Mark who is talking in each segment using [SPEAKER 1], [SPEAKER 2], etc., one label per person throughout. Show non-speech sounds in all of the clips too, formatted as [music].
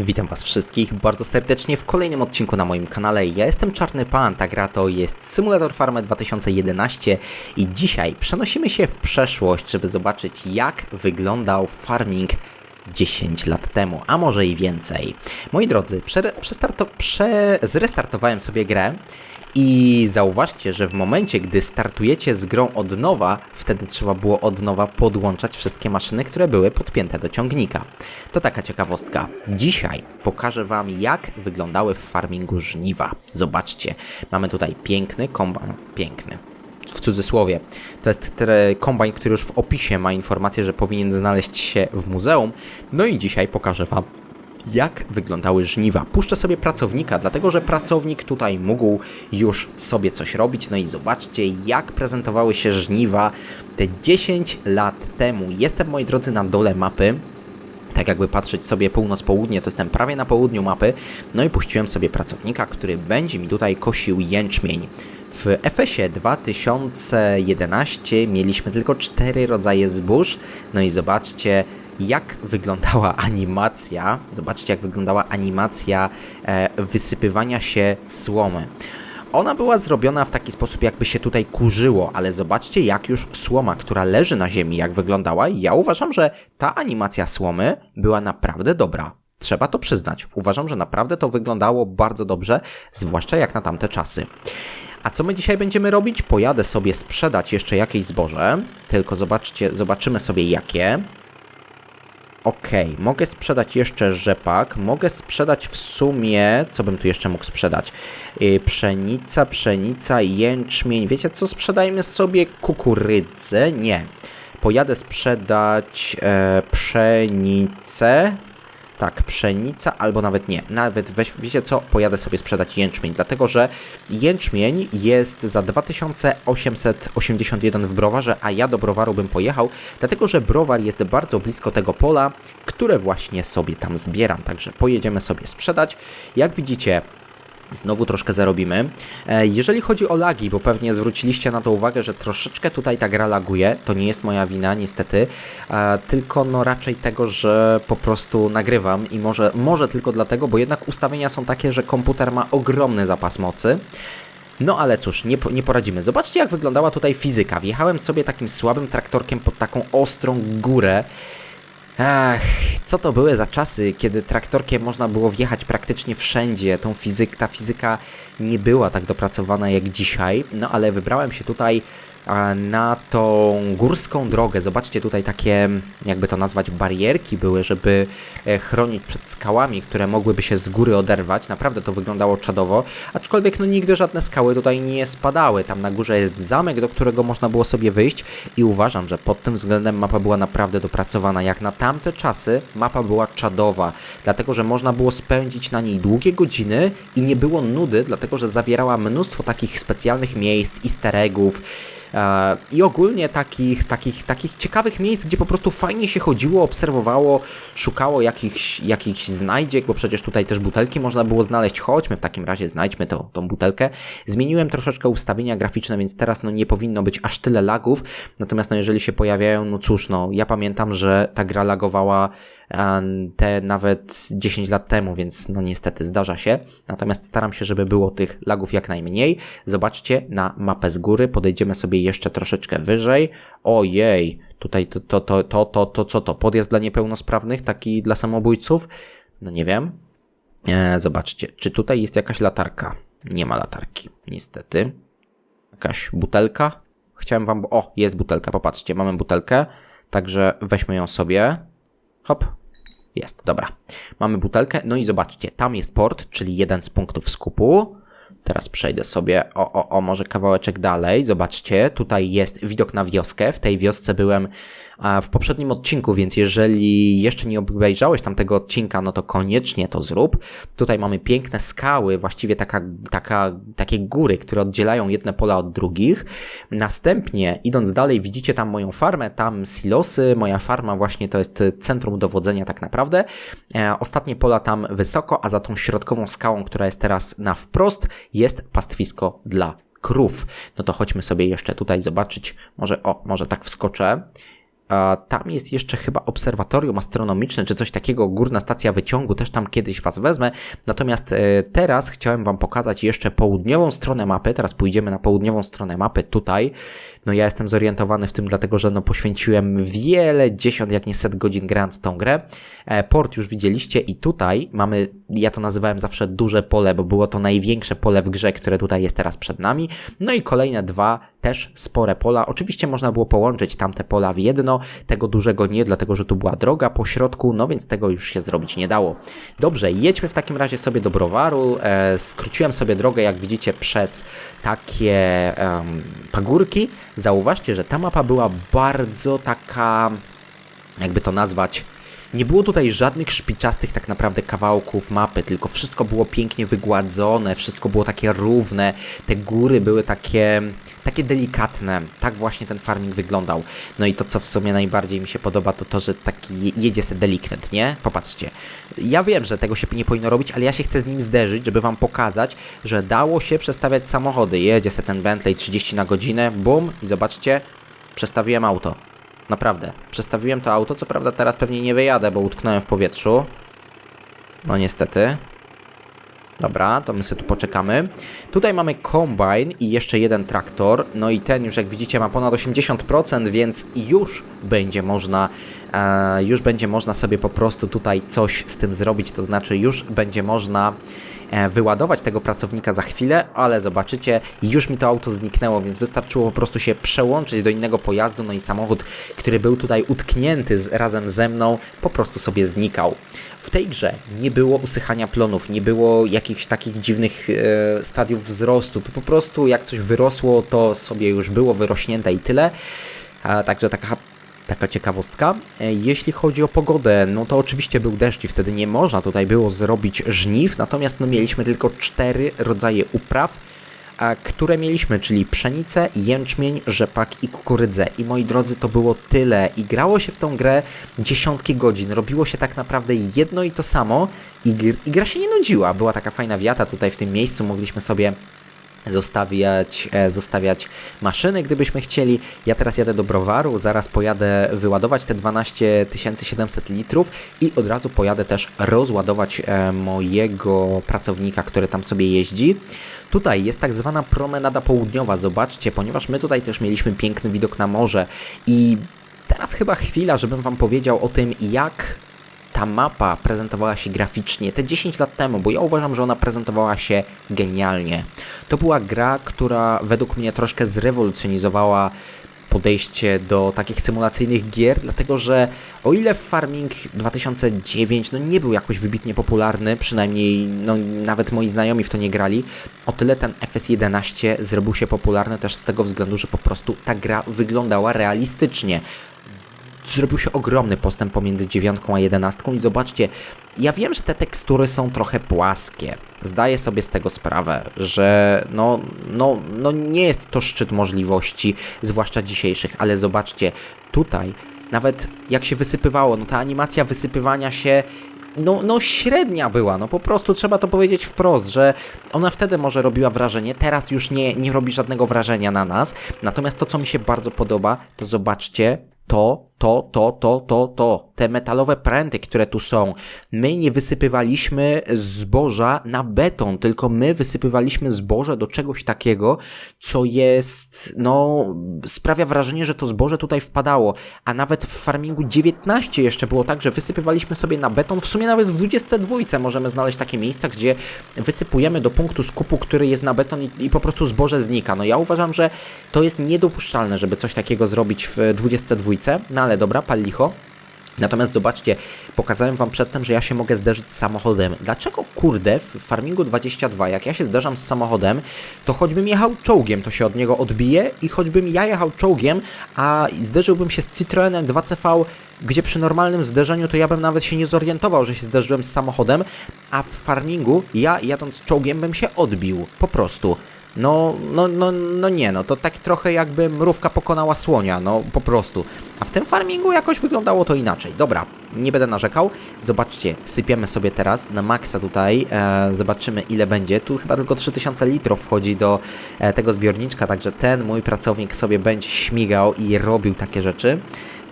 [SPEAKER 1] Witam Was wszystkich bardzo serdecznie w kolejnym odcinku na moim kanale. Ja jestem Czarny Pan, ta gra to jest Simulator Farmy 2011 i dzisiaj przenosimy się w przeszłość, żeby zobaczyć jak wyglądał farming 10 lat temu, a może i więcej. Moi drodzy, prze, prze, zrestartowałem sobie grę i zauważcie, że w momencie, gdy startujecie z grą od nowa, wtedy trzeba było od nowa podłączać wszystkie maszyny, które były podpięte do ciągnika. To taka ciekawostka. Dzisiaj pokażę Wam, jak wyglądały w farmingu żniwa. Zobaczcie, mamy tutaj piękny kombajn, piękny, w cudzysłowie. To jest kombajn, który już w opisie ma informację, że powinien znaleźć się w muzeum. No i dzisiaj pokażę Wam, jak wyglądały żniwa. Puszczę sobie pracownika, dlatego że pracownik tutaj mógł już sobie coś robić. No i zobaczcie, jak prezentowały się żniwa te 10 lat temu. Jestem, moi drodzy, na dole mapy tak jakby patrzeć sobie północ-południe, to jestem prawie na południu mapy, no i puściłem sobie pracownika, który będzie mi tutaj kosił jęczmień. W FS-ie 2011 mieliśmy tylko cztery rodzaje zbóż, no i zobaczcie jak wyglądała [laughs] animacja, zobaczcie jak wyglądała animacja e, wysypywania się słomy. Ona była zrobiona w taki sposób, jakby się tutaj kurzyło, ale zobaczcie, jak już słoma, która leży na ziemi, jak wyglądała. Ja uważam, że ta animacja słomy była naprawdę dobra. Trzeba to przyznać. Uważam, że naprawdę to wyglądało bardzo dobrze, zwłaszcza jak na tamte czasy. A co my dzisiaj będziemy robić? Pojadę sobie sprzedać jeszcze jakieś zboże, tylko zobaczcie, zobaczymy sobie jakie. Okej, mogę sprzedać jeszcze rzepak, mogę sprzedać w sumie, co bym tu jeszcze mógł sprzedać? Yy, pszenica, pszenica, jęczmień, wiecie co, sprzedajmy sobie kukurydzę, nie. Pojadę sprzedać e, pszenicę, tak, pszenica, albo nawet nie. Nawet weź, wiecie co? Pojadę sobie sprzedać jęczmień, dlatego że jęczmień jest za 2881 w browarze, a ja do browaru bym pojechał, dlatego że browar jest bardzo blisko tego pola, które właśnie sobie tam zbieram. Także pojedziemy sobie sprzedać. Jak widzicie, Znowu troszkę zarobimy. E, Jeżeli chodzi o lagi, bo pewnie zwróciliście na to uwagę, że troszeczkę tutaj ta gra laguje, to nie jest moja wina niestety, e, tylko no raczej tego, że po prostu nagrywam i może, może tylko dlatego, bo jednak ustawienia są takie, że komputer ma ogromny zapas mocy. No ale cóż, nie, nie poradzimy. Zobaczcie jak wyglądała tutaj fizyka. Wjechałem sobie takim słabym traktorkiem pod taką ostrą górę. Ach, co to były za czasy, kiedy traktorkiem można było wjechać praktycznie wszędzie. Tą fizyk, ta fizyka nie była tak dopracowana jak dzisiaj, no ale wybrałem się tutaj na tą górską drogę. Zobaczcie tutaj takie, jakby to nazwać, barierki były, żeby e, chronić przed skałami, które mogłyby się z góry oderwać. Naprawdę to wyglądało czadowo, aczkolwiek no nigdy żadne skały tutaj nie spadały. Tam na górze jest zamek, do którego można było sobie wyjść i uważam, że pod tym względem mapa była naprawdę dopracowana. Jak na tamte czasy mapa była czadowa, dlatego że można było spędzić na niej długie godziny i nie było nudy, dlatego że zawierała mnóstwo takich specjalnych miejsc, easter eggów, i ogólnie takich, takich, takich ciekawych miejsc, gdzie po prostu fajnie się chodziło, obserwowało, szukało jakichś, jakichś znajdziek, bo przecież tutaj też butelki można było znaleźć. Chodźmy w takim razie, znajdźmy tą, tą butelkę. Zmieniłem troszeczkę ustawienia graficzne, więc teraz no nie powinno być aż tyle lagów, natomiast no jeżeli się pojawiają, no cóż, no ja pamiętam, że ta gra lagowała te nawet 10 lat temu, więc no niestety zdarza się. Natomiast staram się, żeby było tych lagów jak najmniej. Zobaczcie na mapę z góry, podejdziemy sobie jeszcze troszeczkę wyżej. Ojej, tutaj to, to, to, to, to, to co to? Podjazd dla niepełnosprawnych, taki dla samobójców? No nie wiem. E, zobaczcie, czy tutaj jest jakaś latarka? Nie ma latarki, niestety. Jakaś butelka? Chciałem wam... O, jest butelka, popatrzcie, mamy butelkę. Także weźmy ją sobie. Hop. Jest, dobra. Mamy butelkę, no i zobaczcie, tam jest port, czyli jeden z punktów skupu. Teraz przejdę sobie, o, o, o, może kawałeczek dalej. Zobaczcie, tutaj jest widok na wioskę. W tej wiosce byłem w poprzednim odcinku, więc jeżeli jeszcze nie obejrzałeś tamtego odcinka, no to koniecznie to zrób. Tutaj mamy piękne skały, właściwie taka, taka, takie góry, które oddzielają jedne pola od drugich. Następnie, idąc dalej, widzicie tam moją farmę, tam silosy. Moja farma właśnie to jest centrum dowodzenia tak naprawdę. E, ostatnie pola tam wysoko, a za tą środkową skałą, która jest teraz na wprost, jest pastwisko dla krów. No to chodźmy sobie jeszcze tutaj zobaczyć. Może, o, może tak wskoczę. A tam jest jeszcze chyba obserwatorium astronomiczne, czy coś takiego, górna stacja wyciągu, też tam kiedyś Was wezmę. Natomiast e, teraz chciałem Wam pokazać jeszcze południową stronę mapy, teraz pójdziemy na południową stronę mapy, tutaj. No ja jestem zorientowany w tym, dlatego że no poświęciłem wiele dziesiąt, jak nie set godzin grając tą grę. E, port już widzieliście i tutaj mamy, ja to nazywałem zawsze duże pole, bo było to największe pole w grze, które tutaj jest teraz przed nami. No i kolejne dwa też spore pola. Oczywiście można było połączyć tamte pola w jedno, tego dużego nie, dlatego że tu była droga po środku, no więc tego już się zrobić nie dało. Dobrze, jedźmy w takim razie sobie do browaru. E, skróciłem sobie drogę, jak widzicie, przez takie em, pagórki. Zauważcie, że ta mapa była bardzo taka, jakby to nazwać, nie było tutaj żadnych szpiczastych tak naprawdę kawałków mapy, tylko wszystko było pięknie wygładzone, wszystko było takie równe, te góry były takie, takie delikatne. Tak właśnie ten farming wyglądał. No i to, co w sumie najbardziej mi się podoba, to to, że taki je- jedzie se delikwent, nie? Popatrzcie. Ja wiem, że tego się nie powinno robić, ale ja się chcę z nim zderzyć, żeby wam pokazać, że dało się przestawiać samochody. Jedzie se ten Bentley 30 na godzinę, bum i zobaczcie, przestawiłem auto. Naprawdę. Przestawiłem to auto, co prawda teraz pewnie nie wyjadę, bo utknąłem w powietrzu. No niestety. Dobra, to my sobie tu poczekamy. Tutaj mamy kombine i jeszcze jeden traktor. No i ten już jak widzicie ma ponad 80%, więc już będzie można e, już będzie można sobie po prostu tutaj coś z tym zrobić, to znaczy już będzie można wyładować tego pracownika za chwilę, ale zobaczycie, już mi to auto zniknęło, więc wystarczyło po prostu się przełączyć do innego pojazdu, no i samochód, który był tutaj utknięty z, razem ze mną, po prostu sobie znikał. W tej grze nie było usychania plonów, nie było jakichś takich dziwnych e, stadiów wzrostu, tu po prostu jak coś wyrosło, to sobie już było wyrośnięte i tyle. A, także taka Taka ciekawostka. E, Jeśli chodzi o pogodę, no to oczywiście był deszcz i wtedy nie można tutaj było zrobić żniw, natomiast no mieliśmy tylko cztery rodzaje upraw, które mieliśmy, czyli pszenicę, jęczmień, rzepak i kukurydzę. I moi drodzy, to było tyle. I grało się w tą grę dziesiątki godzin. Robiło się tak naprawdę jedno i to samo i, gr- i gra się nie nudziła. Była taka fajna wiata tutaj w tym miejscu, mogliśmy sobie zostawiać, e, zostawiać maszyny, gdybyśmy chcieli. Ja teraz jadę do browaru, zaraz pojadę wyładować te 12 700 litrów i od razu pojadę też rozładować e, mojego pracownika, który tam sobie jeździ. Tutaj jest tak zwana promenada południowa, zobaczcie, ponieważ my tutaj też mieliśmy piękny widok na morze i teraz chyba chwila, żebym Wam powiedział o tym, jak ta mapa prezentowała się graficznie te 10 lat temu, bo ja uważam, że ona prezentowała się genialnie. To była gra, która według mnie troszkę zrewolucjonizowała podejście do takich symulacyjnych gier, dlatego że o ile Farming 2009 no nie był jakoś wybitnie popularny, przynajmniej no, nawet moi znajomi w to nie grali, o tyle ten FS11 zrobił się popularny też z tego względu, że po prostu ta gra wyglądała realistycznie zrobił się ogromny postęp pomiędzy dziewiątką a jedenastką i zobaczcie, ja wiem, że te tekstury są trochę płaskie. Zdaję sobie z tego sprawę, że no, no, no nie jest to szczyt możliwości, zwłaszcza dzisiejszych, ale zobaczcie, tutaj nawet jak się wysypywało, no ta animacja wysypywania się no, no średnia była, no po prostu trzeba to powiedzieć wprost, że ona wtedy może robiła wrażenie, teraz już nie, nie robi żadnego wrażenia na nas. Natomiast to, co mi się bardzo podoba, to zobaczcie, to, to, to, to, to, to, te metalowe pręty, które tu są. My nie wysypywaliśmy zboża na beton, tylko my wysypywaliśmy zboże do czegoś takiego, co jest, no, sprawia wrażenie, że to zboże tutaj wpadało. A nawet w farmingu 19 jeszcze było tak, że wysypywaliśmy sobie na beton. W sumie nawet w 22 możemy znaleźć takie miejsca, gdzie wysypujemy do punktu skupu, który jest na beton i, i po prostu zboże znika. No ja uważam, że to jest niedopuszczalne, żeby coś takiego zrobić w 22. No ale dobra, pal licho. Natomiast zobaczcie, pokazałem wam przedtem, że ja się mogę zderzyć z samochodem. Dlaczego kurde w Farmingu 22, jak ja się zderzam z samochodem, to choćbym jechał czołgiem, to się od niego odbije i choćbym ja jechał czołgiem, a zderzyłbym się z Citroenem 2CV, gdzie przy normalnym zderzeniu to ja bym nawet się nie zorientował, że się zderzyłem z samochodem, a w Farmingu ja jadąc czołgiem bym się odbił, po prostu. No, no, no, no nie, no to tak trochę jakby mrówka pokonała słonia, no po prostu. A w tym farmingu jakoś wyglądało to inaczej. Dobra, nie będę narzekał. Zobaczcie, sypiemy sobie teraz na maksa tutaj. E, zobaczymy ile będzie. Tu chyba tylko 3000 litrów wchodzi do e, tego zbiorniczka, także ten mój pracownik sobie będzie śmigał i robił takie rzeczy.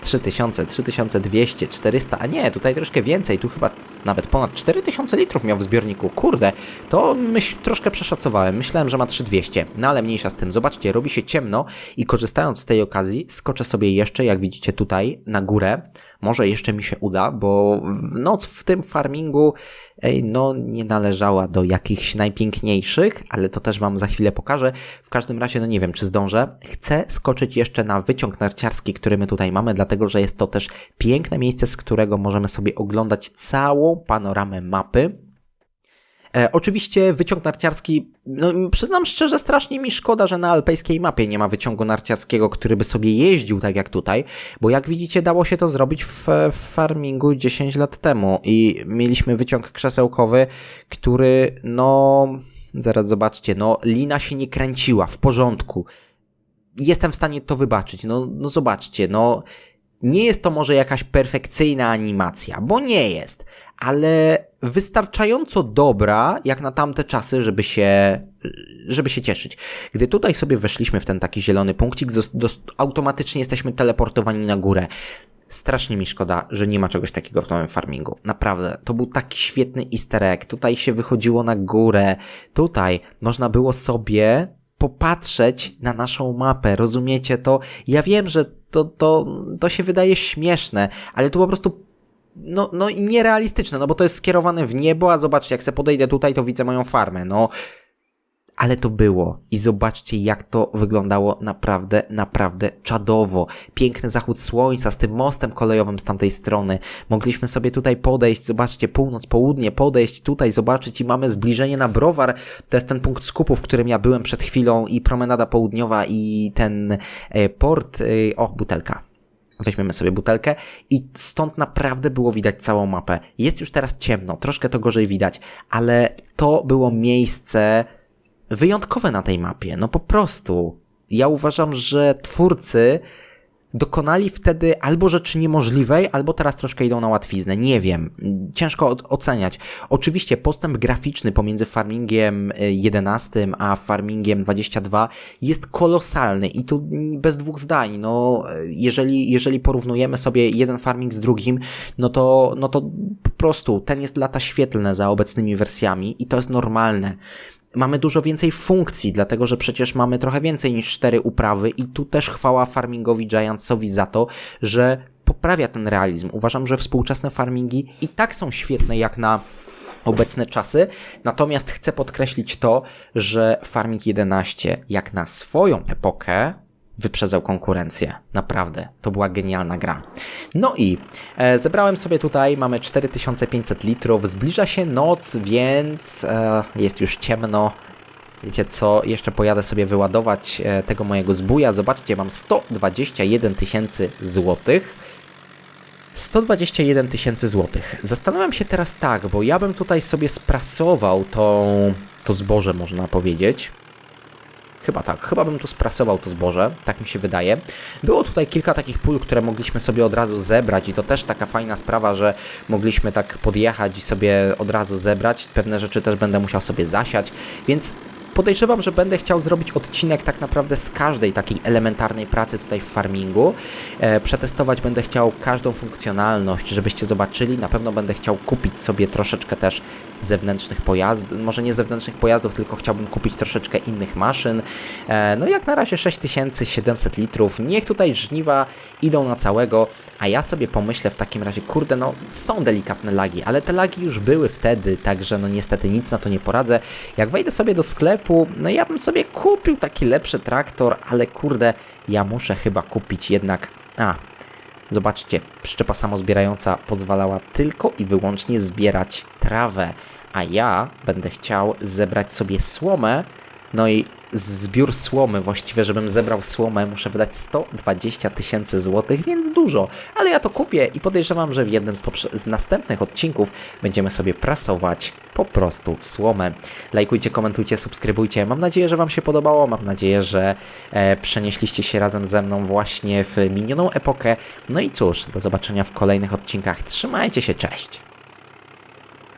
[SPEAKER 1] 3000, 3200, 400, a nie, tutaj troszkę więcej, tu chyba nawet ponad 4000 litrów miał w zbiorniku. Kurde, to myśl, troszkę przeszacowałem. Myślałem, że ma 3200, no ale mniejsza z tym. Zobaczcie, robi się ciemno i korzystając z tej okazji, skoczę sobie jeszcze, jak widzicie tutaj, na górę. Może jeszcze mi się uda, bo w noc w tym farmingu no nie należała do jakichś najpiękniejszych, ale to też Wam za chwilę pokażę. W każdym razie, no nie wiem, czy zdążę. Chcę skoczyć jeszcze na wyciąg narciarski, który my tutaj mamy, dlatego że jest to też piękne miejsce, z którego możemy sobie oglądać całą panoramę mapy. E, oczywiście wyciąg narciarski, no przyznam szczerze, strasznie mi szkoda, że na alpejskiej mapie nie ma wyciągu narciarskiego, który by sobie jeździł tak jak tutaj, bo jak widzicie dało się to zrobić w, w farmingu 10 lat temu i mieliśmy wyciąg krzesełkowy, który no, zaraz zobaczcie, no lina się nie kręciła, w porządku. Jestem w stanie to wybaczyć, no, no zobaczcie, no nie jest to może jakaś perfekcyjna animacja, bo nie jest, ale wystarczająco dobra, jak na tamte czasy, żeby się, żeby się cieszyć. Gdy tutaj sobie weszliśmy w ten taki zielony punkcik, automatycznie jesteśmy teleportowani na górę. Strasznie mi szkoda, że nie ma czegoś takiego w nowym farmingu. Naprawdę, to był taki świetny easter egg. Tutaj się wychodziło na górę. Tutaj można było sobie popatrzeć na naszą mapę. Rozumiecie to? Ja wiem, że to, to, to się wydaje śmieszne, ale to po prostu no, no i nierealistyczne, no bo to jest skierowane w niebo, a zobaczcie, jak se podejdę tutaj, to widzę moją farmę, no. Ale to było i zobaczcie, jak to wyglądało naprawdę, naprawdę czadowo. Piękny zachód słońca z tym mostem kolejowym z tamtej strony. Mogliśmy sobie tutaj podejść, zobaczcie, północ, południe, podejść tutaj, zobaczyć i mamy zbliżenie na browar. To jest ten punkt skupu, w którym ja byłem przed chwilą i promenada południowa i ten e, port, e, o, butelka. Weźmiemy sobie butelkę i stąd naprawdę było widać całą mapę. Jest już teraz ciemno, troszkę to gorzej widać, ale to było miejsce wyjątkowe na tej mapie. No po prostu. Ja uważam, że twórcy dokonali wtedy albo rzeczy niemożliwej, albo teraz troszkę idą na łatwiznę. Nie wiem. Ciężko oceniać. Oczywiście postęp graficzny pomiędzy farmingiem y, 11 a farmingiem 22 jest kolosalny i tu bez dwóch zdań. No, y, jeżeli, jeżeli porównujemy sobie jeden farming z drugim, no to, no to po prostu ten jest lata świetlne za obecnymi wersjami i to jest normalne mamy dużo więcej funkcji, dlatego że przecież mamy trochę więcej niż cztery uprawy i tu też chwała farmingowi Giantsowi za to, że poprawia ten realizm. Uważam, że współczesne farmingi i tak są świetne jak na obecne czasy, natomiast chcę podkreślić to, że Farming 11 jak na swoją epokę wyprzedzał konkurencję. Naprawdę, to była genialna gra. No i e, zebrałem sobie tutaj, mamy 4500 litrów, zbliża się noc, więc e, jest już ciemno. Wiecie co, jeszcze pojadę sobie wyładować e, tego mojego zbuja. Zobaczcie, mam 121 tysięcy złotych. 121 tysięcy złotych. Zastanawiam się teraz tak, bo ja bym tutaj sobie sprasował tą, to zboże, można powiedzieć. Chyba tak, chyba bym tu sprasował to zboże, tak mi się wydaje. Było tutaj kilka takich pól, które mogliśmy sobie od razu zebrać i to też taka fajna sprawa, że mogliśmy tak podjechać i sobie od razu zebrać. Pewne rzeczy też będę musiał sobie zasiać, więc podejrzewam, że będę chciał zrobić odcinek tak naprawdę z każdej takiej elementarnej pracy tutaj w farmingu. E, przetestować będę chciał każdą funkcjonalność, żebyście zobaczyli. Na pewno będę chciał kupić sobie troszeczkę też zewnętrznych pojazdów, może nie zewnętrznych pojazdów, tylko chciałbym kupić troszeczkę innych maszyn. E, no jak na razie 6700 litrów. Niech tutaj żniwa idą na całego, a ja sobie pomyślę w takim razie, kurde, no są delikatne lagi, ale te lagi już były wtedy, także no niestety nic na to nie poradzę. Jak wejdę sobie do sklepu, no ja bym sobie kupił taki lepszy traktor, ale kurde, ja muszę chyba kupić jednak... A, Zobaczcie, przyczepa samozbierająca pozwalała tylko i wyłącznie zbierać trawę, a ja będę chciał zebrać sobie słomę, no i zbiór słomy, właściwie żebym zebrał słomę, muszę wydać 120 tysięcy złotych, więc dużo, ale ja to kupię i podejrzewam, że w jednym z, z następnych odcinków będziemy sobie prasować po prostu słomę. Lajkujcie, komentujcie, subskrybujcie. Mam nadzieję, że Wam się podobało. Mam nadzieję, że e, przenieśliście się razem ze mną właśnie w minioną epokę. No i cóż, do zobaczenia w kolejnych odcinkach. Trzymajcie się, cześć!